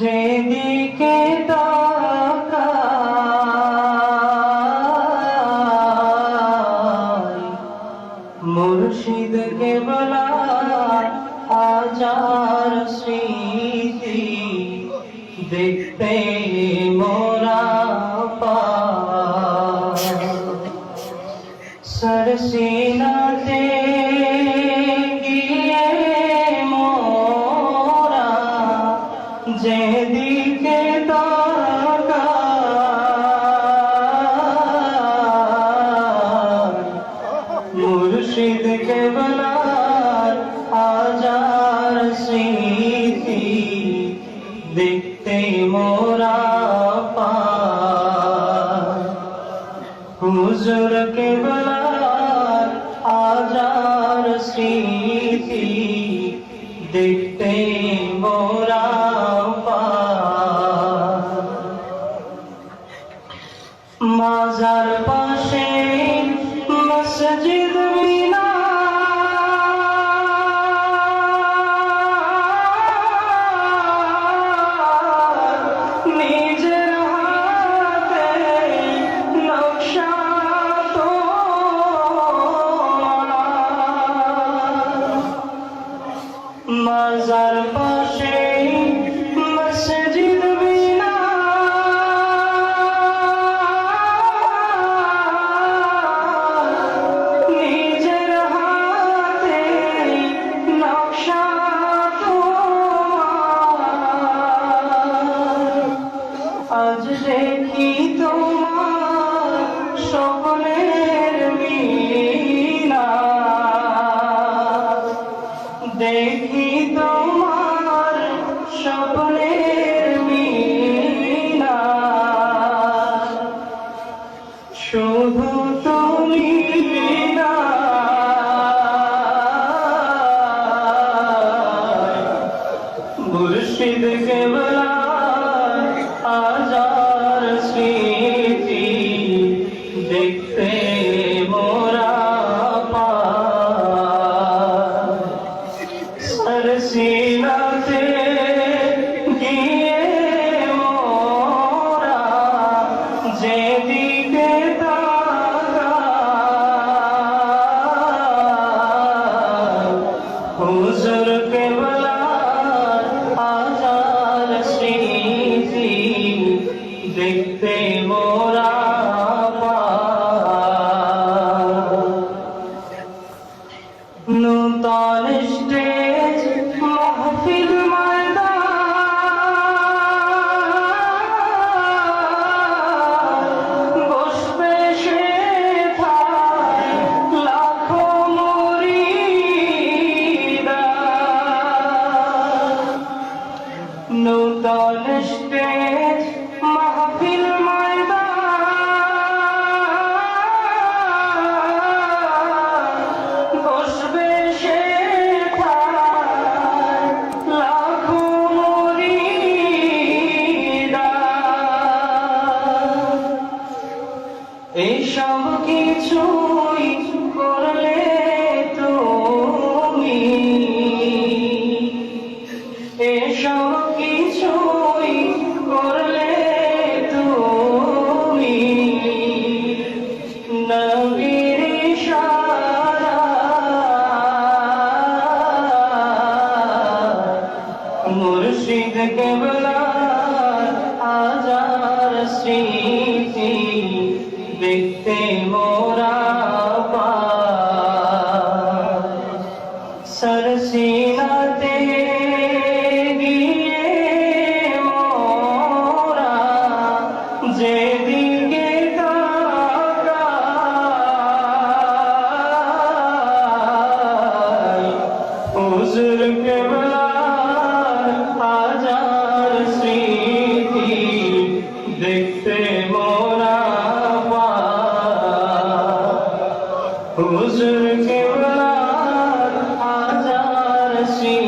যেদিকে তাকাই মুর্শিদ কে বলা হাজার স্মৃতি দেখতে মোরা। সরসিনাতে গিয়ে মোরা যেদিকে তাকাই মুর্শিদ হাজার স্মৃতি দেখতে মোরা পাই হুজুর কেবলার হাজার স্মৃতি দেখতে সকলের মিনা। দেখি তোমার সকলের মিনা। শুধু তুমি না মুর্শিদ দেখতে your সরসিনাতে গিয়ে মোরা যেদিকে তাকাই হুজুর কেবলার হাজার স্মৃতি দেখতে হাজার